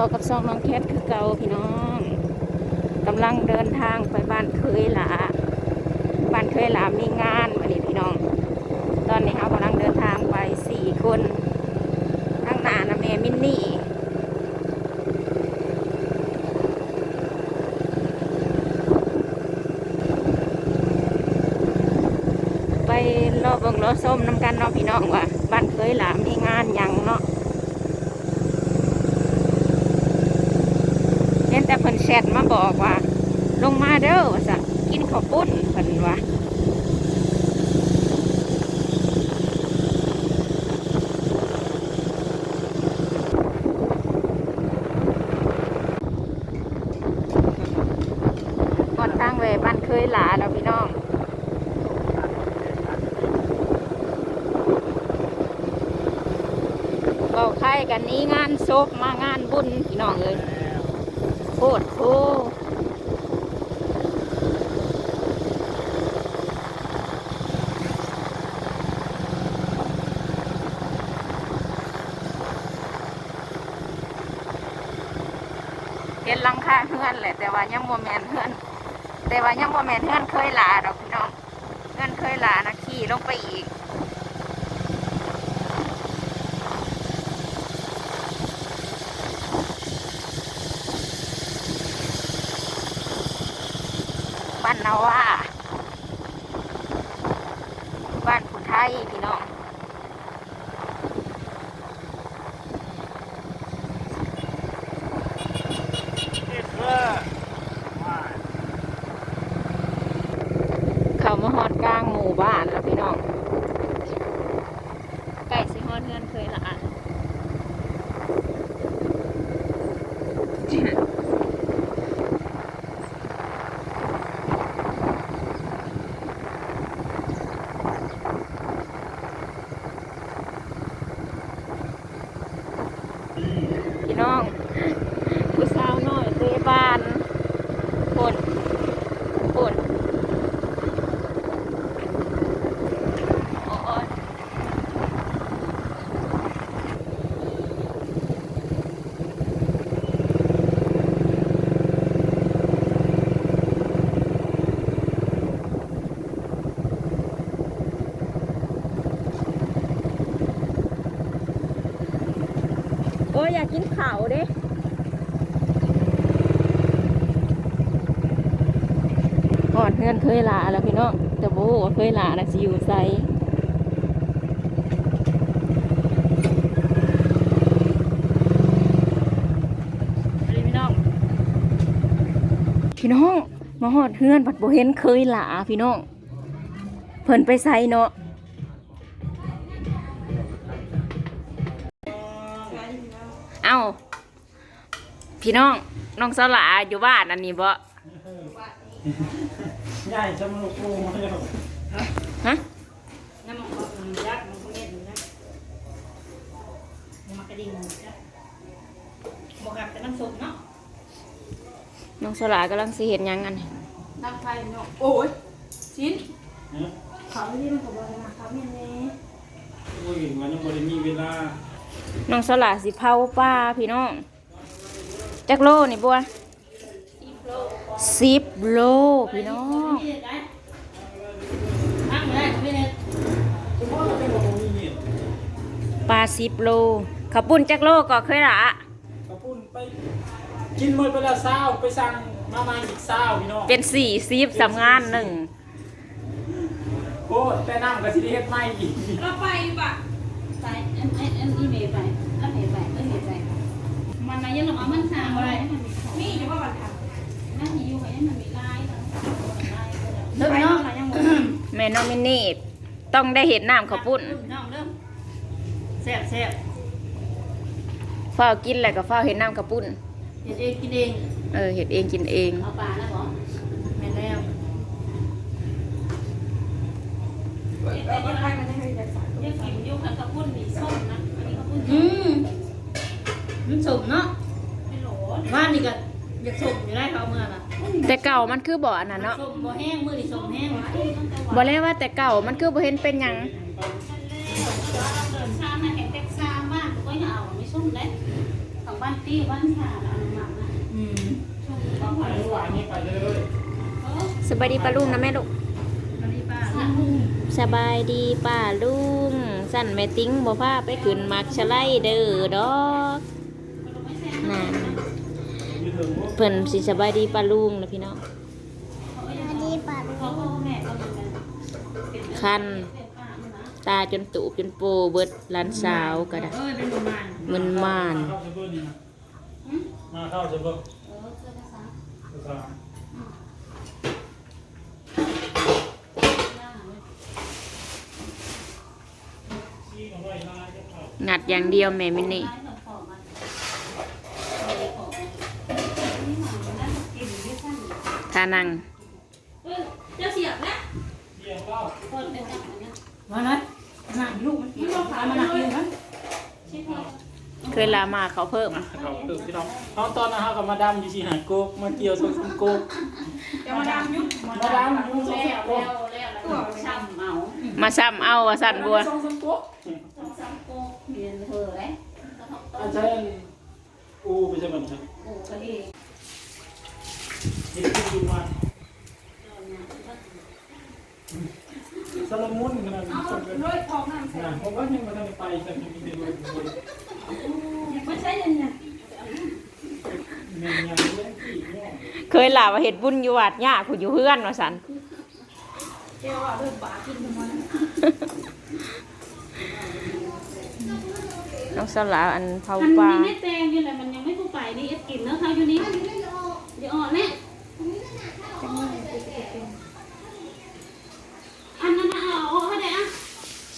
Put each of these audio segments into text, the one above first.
อกับซองน้องแคทคือเก่าพี่น้องกำลังเดินทางไปบ้านเคยหลาบ้านเคยหลามีงานวันนี้พี่น้อง ตอนนี้เรากำลังเดินทางไปสี่คนข้างหน้านะแม่มินนี่ไปรอบิ่งรอส้มน้ำกันเนาะพี่น้องว่าบ้านเคยหลามีงานยังเนาะ เห็นแต่เพิ่นแชทมาบอกว่า ลงมาเด้อว่าซะกินข้าวปุ้นเพิ่นว่าก่อนทางเวบ้านเคยหลาเนาะพี่น้องเบาไข่กันนี้งานศพมางานบุญพี่น้องเลย โคตรโคเห็นลังค่าเฮือนแหละแต่ว่ายังโมแมนเฮือน แต่ว่ายังโมแมนเฮือนเคยลาดอกพี่น้องเฮือนเคยลานะขี่ลงไปอีก นาว่าบ้านผู้ไทยพี่น้องเขามาหอดกลางหมู่บ้านแล้วพี่น้องไก่สิฮอดเฮือนเคยละอัน พี่น้องผู้สาวน้อยเตบานปนปนโอ้ยโอ้ยอยากกินข้าวเด้หอดเพื่อนเคยลาแล้วพี่น้องแต่โบว่าเคยลานะสิอยู่ไซพี่น้องพี่น้องมาหอดเพื่อนผัดโบเห็นเคยหลาพี่น้องเพิ่นไปไซเนาะ เอ้า พี่น้องน้องสลาอยู่บ้านอันนี้บ่ใหญ่จมูกปูมาแล้วฮะน้ำมันก็มันยักษ์มันก็เม็ดนะมันกระดิ่งจ้ะบอกกับแต่น้ำซุปเนาะน้องสลากำลังสิเห็นยังกันน้ำไฟเนาะโอ้ยชิ้นฮะเขาที่มันก็บอกมาเขาไม่แน่โอ้ยมันยังบ่ได้มีเวลา น้องสลาสิเผาป้าพี่น้องจักโลนี่บัวอีโปรสิบโลพี่น้องตั้งเลยไม่ได้ผมว่าเราเป็นบ่มีเห็ดปลาสิบโลขับปุ้นจักโลก็เคยละกระปุ้นไปกินหมดไปแล้วเศร้าไปสั่งมาใหม่อีกเศร้าพี่น้องเป็นสี่สิบสำงานหนึ่งโอ้แต่น้ำก็สิได้เฮ็ดใหม่อีกเราไปปะไปอันอันอันอีเมลไปอันเมลไปอันเมลไป มันมายังหรอมันสามอะไรมีอยู่ว่าวันทำน่าจะอยู่ให้มันมีลายเริ่มเนาะยังหมดแม่น้องมินนี่ต้องได้เห็นน้ำขับปุ้นน้องเริ่มแซ่บแซ่บเฝ้ากินแล้วก็เฝ้าเห็นน้ำขับปุ้น เห็ดเองกินเอง เออ เห็ดเองกินเอง เอาปลาแล้วเหรอแม่แล้วยังกินยุ่งกับกระปุ้นมีส้มนะ อันนี้กระปุ้นอืม มันสมเนาะไม่โหลบ้านนี่ก็อยากสมอยู่ได้เขาเอามื่อน่ะแต่เก่ามันคือบ่ออันนั้นเนาะสมบ่แห้งมือนี่สมแห้งบ่แล้วว่าแต่เก่ามันคือบ่เห็นเป็นหยังเดินชามนะแข็งเต็กชามบ้านก็อย่าเอาไม่ส้มเลยของบ้านวันตีวันชาแล้วหมักนะอืมช่วงนี้ก็ไปเมื่อวานนี้ไปเลยเออสบายดีป้าลุงนะแม่ลูกอันนี้ป้าสาธุสบายดีป้าลุงสั่นแม่ติ้งบ่พาไปขึ้นมักชะไลเด้อดอกน่ะอยู่ถึงว่า เพิ่นสิสบายดีป้าลุงนะพี่น้องดีป่ะเขาแม่ก็เหมือนกันคันเป็นป้าเนี่ยนตาจนตูบจนโปเบิดหลานสาวก็ได้เอ้ยเป็นประมาณมันม่านมาเข้าเซเบอร์นี่นะมาเข้าเซเบอร์เออเสื้อกระซับภาษาหน้าเลยที่งัดอย่างเดียวแม่มินี่ร้านของของมันเอาเลยของนี่หมามันน่าจะกินด้วยซ้ำ ทานังเออเจ้าเสียบนะเยี่ยมเล่าคนเป็นจังอันเนี้ยมาเลยหนักลูกมันมันขามันหนักอยู่มั้ยชิพอเคยลามาเขาเพิ่มเขาตึกพี่น้องน้องตอนนะฮะกับมาดามอยู่ที่หาดโกกมาเกี่ยวสองสามโกกจะมาดามยุบมาดามอยู่สองแล้วสามโกแล้กวแล้วแล้วช้ำเมามาซ้ำเอาว่าสั่นบัวสองสามโกกสองสามโกเรียนเธอเลยกระทบต้อานจารย์อูไปใช่ไหมครับโอ้กระเอง ที่ที่ดูมาสลมุนกันนะชมกันร้อยทองนั่นใส่นะผมว่ายังมาทำไปจะมีเป็นด้วยไม่ใช่ยังไงเงี้ยเงี้ยเรื่าว่าเฮ็ดบุญอยู่วัดย่าผู้อยู่เฮือนว่าสันเจ้าว่าเรื่องบากินทั้งวันน้องสลาอันเผามันปลามีไม่แตงอยู่เลยมันยังไม่ผู้ไปนี่เอฟกินเนาะเขาอยู่นี่เดี๋ยวอ่อนเนี่ยอันนั้นเอาเอาให้ได้อะ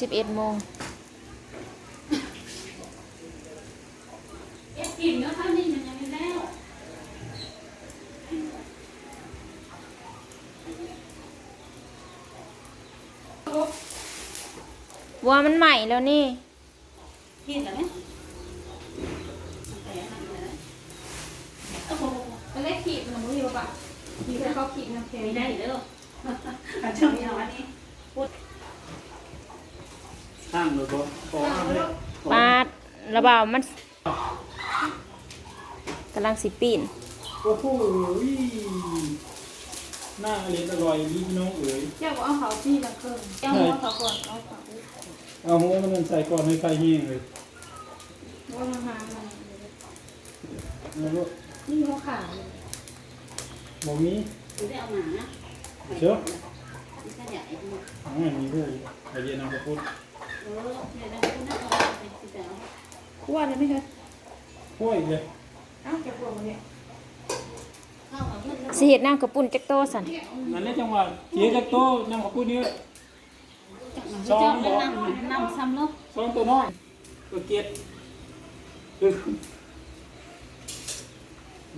11โมงเอฟกินเนาะเขานี่มันยังไม่แล้วบัวมันใหม่แล้วนี่กินแล้วไหมโอ้โหไปเล็กขีดมันมืออยู่ป่ะมีใครเขาขีดนะเพลไม่ได้เด้อขันเชิงอย่างวัน นี้ข้างเลยก็ขอเอาเลยปาดระบาวมันกำลังสิปีนโอ้โหหน้าอร่อยอร่อยพี่น้องเอ๋ยเจ้าบอกเอาเขาที่ละเครื่องเจ้าบอกเขาก่อนเอาเขาเอาหัวมันใส่ก่อนให้ไฟแห้งเลยว่ามันหามันแล้วก็นี่เขาขาดบอกนี้ไม่ได้เอาหมานะเชื่อไม่ใช่ใหญ่หมดอ๋อมีด้วยไอเดียนำกระพุ้นเออเดี๋ยวเราจะนั่งรอไปสิเดี๋ ยวขั้วเลยไหม่ใช่ห้วยเลยเอ้าเก็บพวกมันเนี่ยเข้ากับเล้วสิเฮ็ดน้ำกระปุ่นจักโตสันนั่นแหละจังหวะเจี๊ยจากโต้นำกระพุ้นนี่จับมันจะจับแล้วนั่งนั่งซ้ำลูกสองตัวน้อยตัวเกียดลืม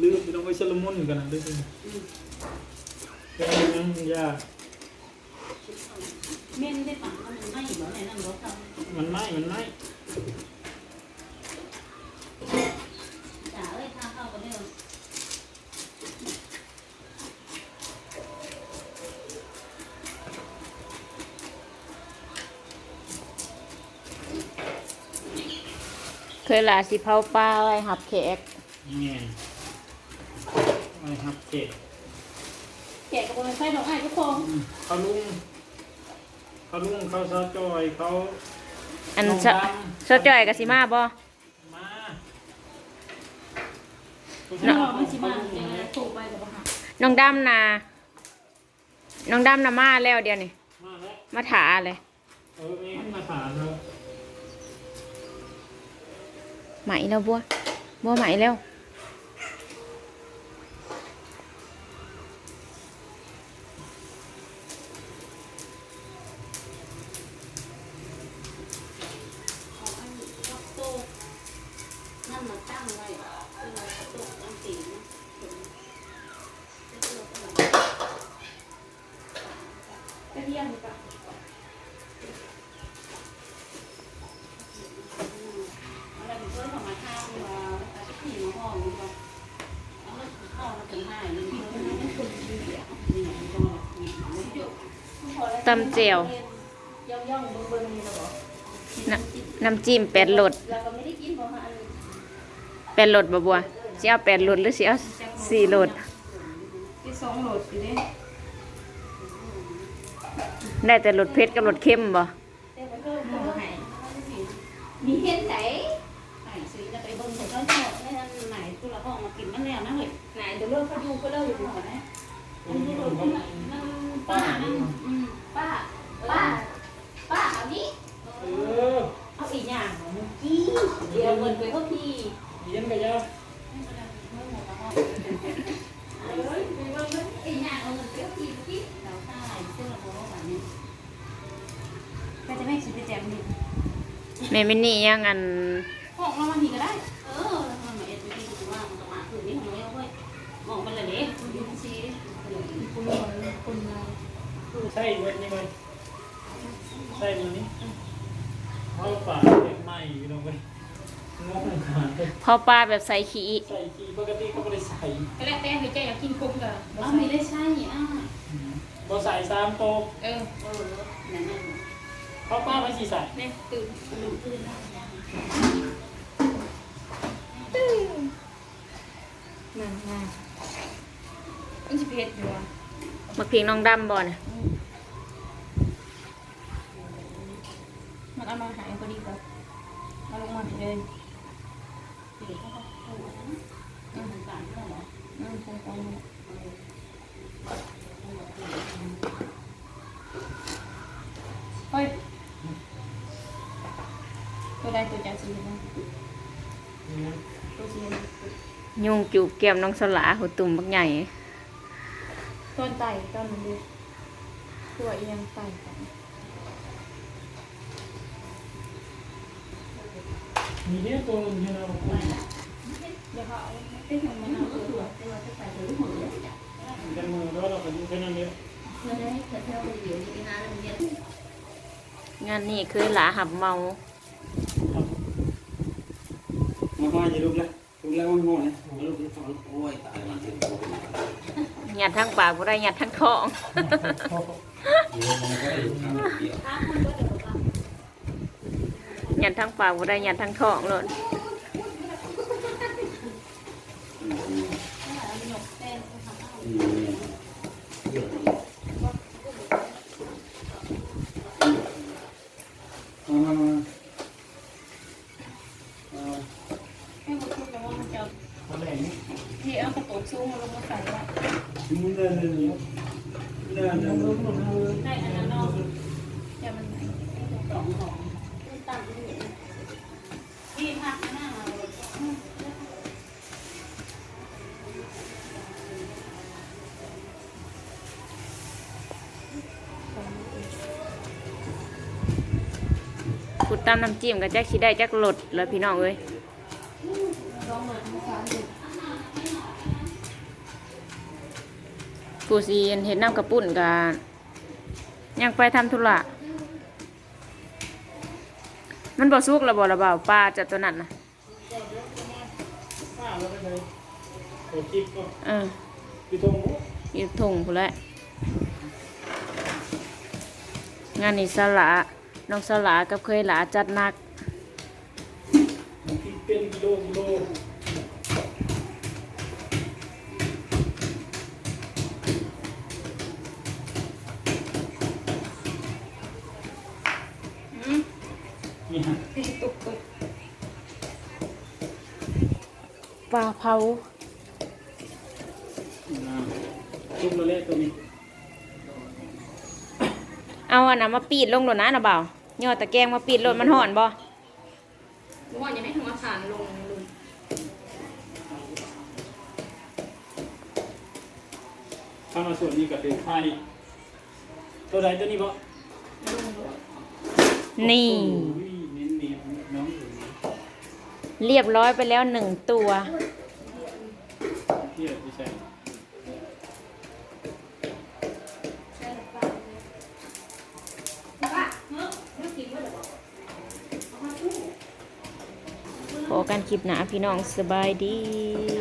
ลืมไปต้องไปชลมุนกันนะลืมเป็นยังยาก เม่นได้ปังมันไม่เหรอไหนนั่งรถเขามันไม่มันไม่จ๋าเอ้ยทางเข้ากันเร็วเคยลาสิเผาปลาไว้หับแขกยังไงไม่ครับเจ็ดแกะกระโปรงไฟดอกไม้ทุกคนเขาลุง เขาลุงเขาซอจอยเขาอันน้องสะดำสะจอยกับสิมาบ่มาน้องมันสิมาแกปลูกไปกับบ้าน้องดำนาน้องดำนามาแล้วเดี๋ยวนี้มาแล้วมาถาเลยเออเอ็งมาถามเราไหมแล้วบัวบัวไหมแล้ว โตนั่นมาตั้งไว้เป็นอะไรโตตั้งสีนะกระเทียมกับอะไรเป็นเพื่อนของมาข้าวมาขี่มาห้องนี่ก็เอาแล้วห้องมาถึงห้านี่พี่น้องไม่คนดีอะนี่มันก็ไม่เยอะ ตำเจียวย่องย่องบึงบึงนี่นะบ่น้ำน้ำจิ้มแปดรสเราก็ไม่ได้กินเพราะว่าอันแปดรถบ่บัวสิเอาแปดรถหรือสิเอาสี่รถที่สองหลดสิเด้ได้แต่รถเผ็ดกับรถเค็มบ่มีเห็นไหนไห่ซื้อจะไปเบิ่งเขาเจ้าเจ้าไม่ทันไหนกูละห้องมากินมันแล้วนะเฮ้ยไหนเดี๋ยวเลิกเขาดูก็เลิกอยู่หัวนะอันนี้รถนั่นนั่นป้านั่นอืม ป้า ป้า ป้าเอานี้เออเอาอีกอย่างเหรอเมื่อกี้เดี๋ยวเงินไปเขาทีเย็นกันยาอีกอย่างเอาเงินไปเขาทีเมื่อกี้เราใช่เสื้อเราบอกว่าแบบนี้ก็จะไม่สิไปแจมดิแม่มินนี่ยังอันห้องเรามาทีก็ได้ เออแล้วมันมาเอ็ดไปทีว่ามันต้องมาคืนนี้ของเราเว้ยมองไปเลยเด็กคุณดูสิคุณหมอคุณเราใช่เว้ยนี่เว้ยใช่มือนี้เอาปากเด็กใหม่ พี่น้องเว้ยงงขาดเลยพอปลาแบบใส่ขี้ใส่กีปกติก็ไม่ได้ใส่ก็แล้วแต่คือแกอยากกินคุ้มกับเราไม่ได้ใช่อะบ่ใส่สามโตะเออเออนั่นนั่นเพราะป้าไม่สีใส่เนี่ยตื่นลืมตื่นแล้วนั่นไงมันจะเผ็ดอยู่อะมักพริกน้องดำบ่น่ะมันเอามาหา มาเลยเดี๋ยวเขาก็พูดนะมันเป็นการเท่าไหร่นั่นคงต้องเฮ้ยตัวใดตัวจันสีนะตัวสียุงจูบแก้มน้องสลาหัวตุ่มบักใหญ่ต้นไต่ต้นมันดูตัวเอียงไต่กัน มีเนี่ยตัวนึงที่เราคุยเดี๋ยวเขาเอาที่มันมันเอาตัวตัวที่ใส่ถุงมือกันมือแล้วเราก็อยู่แค่นั้นเลยเพื่อได้เธอเที่ยวไปอยู่ที่นั่นแล้วมันเย็นงานนี้คือหลาหับเมามาว่าอย่าลุกเลยลุกแล้วมันโง่เลยมาลุกแล้วฟังโอ้ยตายมันถึงหยัดทั้งปากบ่ได้หยัดทั้งท้องเดี๋ ยันทั้งปากบ่ได้ยันทั้งท้องเลย ตามน้ำจิ้มก็จักสิได้จักรสแล้วพี่น้องเอ้ยลองมาทำสารดูผู้สิเห็นน้ำกระปุ่นก็ยังไปทำธุระมันบ่สุกแล้วบ่ละเบาปลาจะตัวนั้นนะป้าเราไปเลยโอ้จิ๊บก็เอออยู่ตรงนู้นอยู่ถุงพุ่นแหละงานนี้สละ น้องสละกับเคยหลาจัดหนักที่เป็นกิโลกิโลนี่ฮะที่ตุกตุกปลาเผาจุ่มละเละตัวนี้ เอาอันน่ะมาปีดลงโลดนะนะเบา ย่อตะแกรงมาปีดโลดมันห่อนบ่ม้วนยังไม่ถึงมาขานลงลงข้ามาส่วนนี้ก็เป็นไฟตัวใดตัวนี้บ่นี่ โอ้ยเน้นเนียน้องเรียบร้อยไปแล้วหนึ่งตัวเคลิปหนาพี่น้องสบายดี